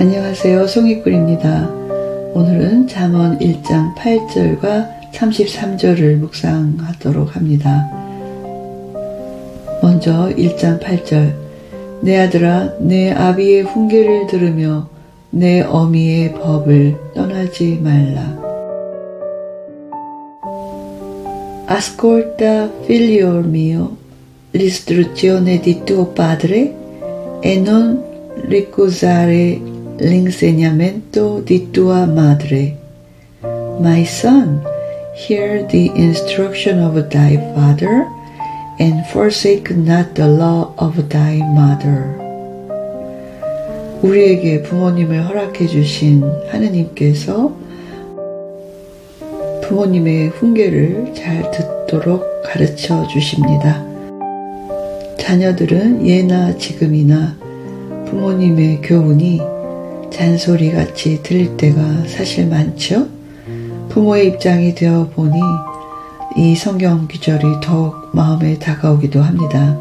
안녕하세요. 송이꿀입니다. 오늘은 잠언 1장 8절과 33절을 묵상하도록 합니다. 먼저 1장 8절 내 아들아 내 아비의 훈계를 들으며 내 어미의 법을 떠나지 말라. Ascolta, figlio mio, l'istruzione di tuo padre e non ricusare l'insegnamento di tua madre. My son, hear the instruction of thy father and forsake not the law of thy mother. 우리에게 부모님을 허락해 주신 하느님께서 부모님의 훈계를 잘 듣도록 가르쳐 주십니다. 자녀들은 예나 지금이나 부모님의 교훈이 잔소리 같이 들릴 때가 사실 많죠? 부모의 입장이 되어 보니 이 성경 구절이 더욱 마음에 다가오기도 합니다.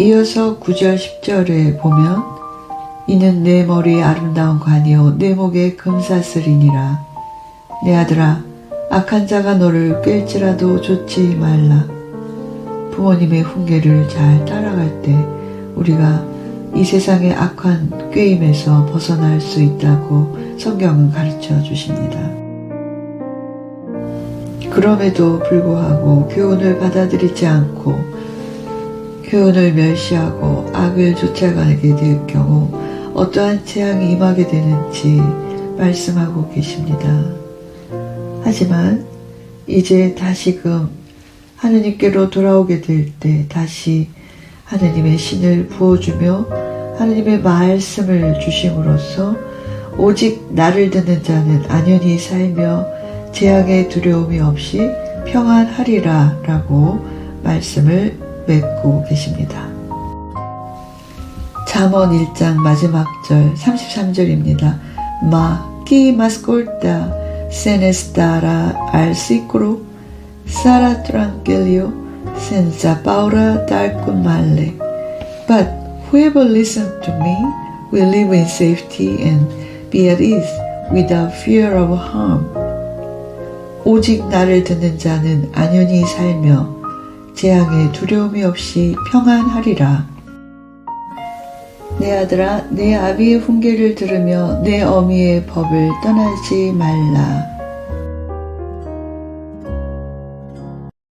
이어서 9절 10절에 보면 이는 내 머리의 아름다운 관이요 내 목의 금사슬이니라 내 아들아 악한 자가 너를 꿰일지라도 좋지 말라 부모님의 훈계를 잘 따라갈 때 우리가 이 세상의 악한 꾀임에서 벗어날 수 있다고 성경은 가르쳐 주십니다. 그럼에도 불구하고 교훈을 받아들이지 않고 교훈을 멸시하고 악을 쫓아가게 될 경우 어떠한 재앙이 임하게 되는지 말씀하고 계십니다. 하지만 이제 다시금 하느님께로 돌아오게 될 때 다시 하느님의 신을 부어주며 하느님의 말씀을 주심으로써 오직 나를 듣는 자는 안연히 살며 재앙의 두려움이 없이 평안하리라 라고 말씀을 맺고 계십니다. 잠언 1장 마지막 절 33절입니다. Ma chi m'ascolta se ne starà al d'alcun male. But whoever listens to me will live in safety and be at ease without fear of harm. 오직 나를 듣는 자는 안연히 살며 재앙에 두려움이 없이 평안하리라. 내 아들아, 내 아비의 훈계를 들으며 내 어미의 법을 떠나지 말라.